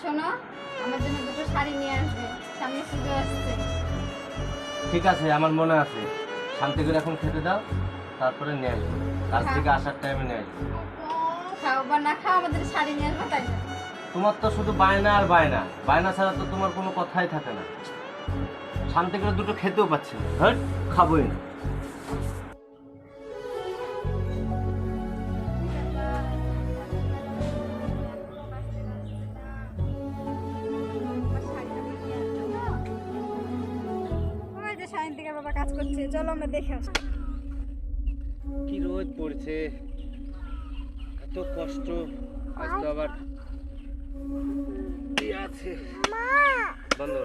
শোনো আমার জন্য দুটো শাড়ি নিয়ে আসবে। সামনে পুজো আসছে। ঠিক আছে আমার মনে আছে। শান্তি করে এখন খেতে দাও তারপরে নিয়ে আসব। কাজ থেকে আসার টাইমে নিয়ে আসব। খাও বা না খাও আমাদের শাড়ি নিয়ে আসবে তাই তোমার তো শুধু বায়না আর বায়না। বায়না ছাড়া তো তোমার কোনো কথাই থাকে না। শান্তি করে দুটো খেতেও পাচ্ছি না। হ্যাঁ খাবোই না। বাবা কাজ করছে চলো আমরা দেখে আসি। কি রোদ পড়ছে এত কষ্ট আজ তো আবার কি আছে? বন্ধ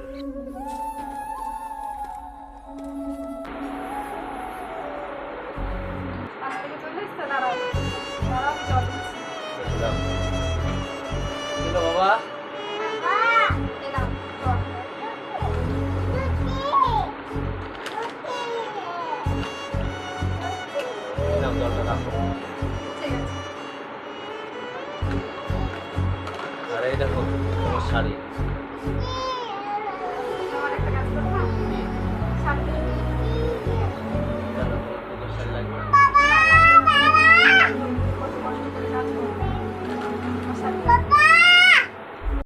জলটা রাখো আর এই দেখো তোমার শাড়ি।